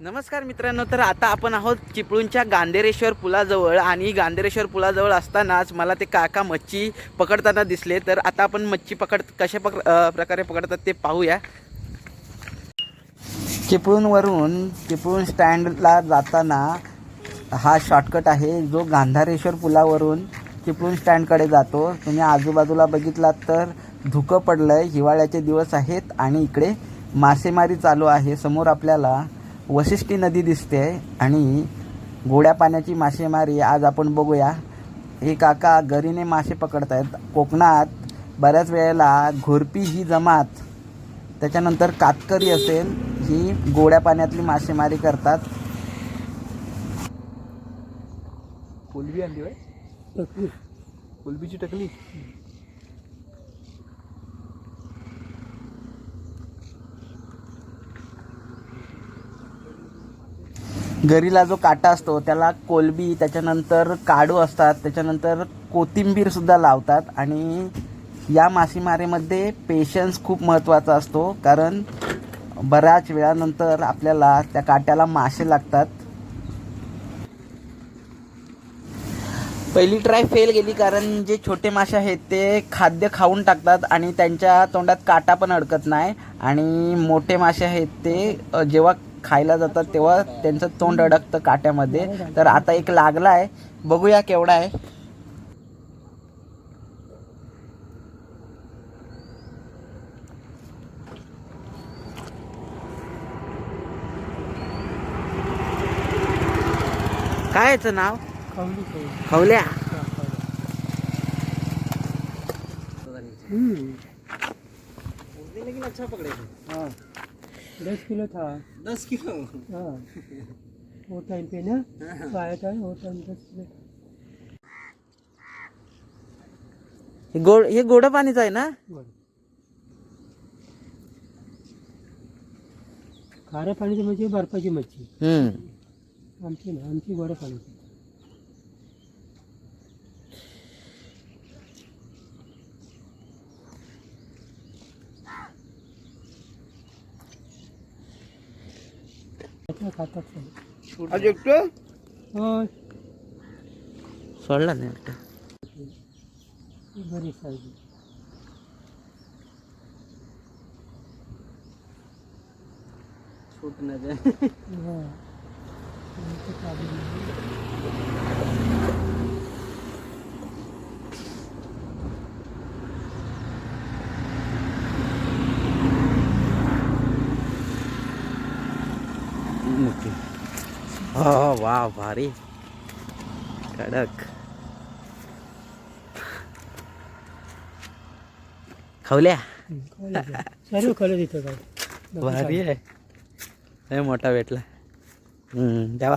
नमस्कार मित्रांनो तर आता आपण आहोत चिपळूणच्या गांधेरेश्वर पुलाजवळ आणि गांधेरेश्वर पुलाजवळ असतानाच मला ते काका मच्छी पकडताना दिसले. तर आता आपण मच्छी पकड कशा पक प्रकारे पकडतात ते पाहूया. चिपळूणवरून चिपळूण स्टँडला जाताना हा शॉर्टकट आहे. जो गांधारेश्वर पुलावरून चिपळूण स्टँडकडे जातो. तुम्ही आजूबाजूला बघितलात तर धुकं पडलं आहे हिवाळ्याचे दिवस आहेत आणि इकडे मासेमारी चालू आहे. समोर आपल्याला वशिष्ठी नदी दिसते आणि गोड्या पाण्याची मासेमारी आज आपण बघूया. हे काका गरीने मासे पकडत आहेत कोकणात बऱ्याच वेळेला घोरपी ही जमात त्याच्यानंतर कातकरी असेल ही गोड्या पाण्यातली मासेमारी करतात. कोलबी आणली बाय कोलबीची टकली? गरीला जो काटा असतो त्याला कोलबी त्याच्यानंतर काडू असतात त्याच्यानंतर कोथिंबीरसुद्धा लावतात आणि या मासेमारीमध्ये पेशन्स खूप महत्त्वाचा असतो कारण बऱ्याच वेळानंतर आपल्याला त्या काट्याला मासे लागतात. पहिली ट्राय फेल गेली कारण जे छोटे मासे आहेत ते खाद्य खाऊन टाकतात आणि त्यांच्या तोंडात काटा पण अडकत नाही. आणि मोठे मासे आहेत ते जेव्हा खायला जातात तेव्हा त्यांचं तोंड अडकतं काट्यामध्ये. तर आता एक लागला आहे बघूया केवढा आहे. काय याचं नाव? खावली खावली. खवल्या? लेकिन अच्छा पकड़े हाँ. दस किलो था। दस किलो? हाँ। वो टाइम पे ना तो आया था वो टाइम दस किलो हे गोड हे गोड पाणीच आहे ना? बरं. खाऱ्या पाण्याची म्हणजे बर्फाची मच्छी. हम्म. आमची ना आमची गोड्या पाण्याची त्यातलं खातात सगळे. आज एकटं होय सोडला नाही वाटतं ही बरी साईज सूट नाही हा आमचं problem नाही. मोठी हो वा भारी कडक खवल्या हम्म, खायला द्या. सर्व खायला देतो काय भारी आहे लय मोठा भेटला हम्म द्यावा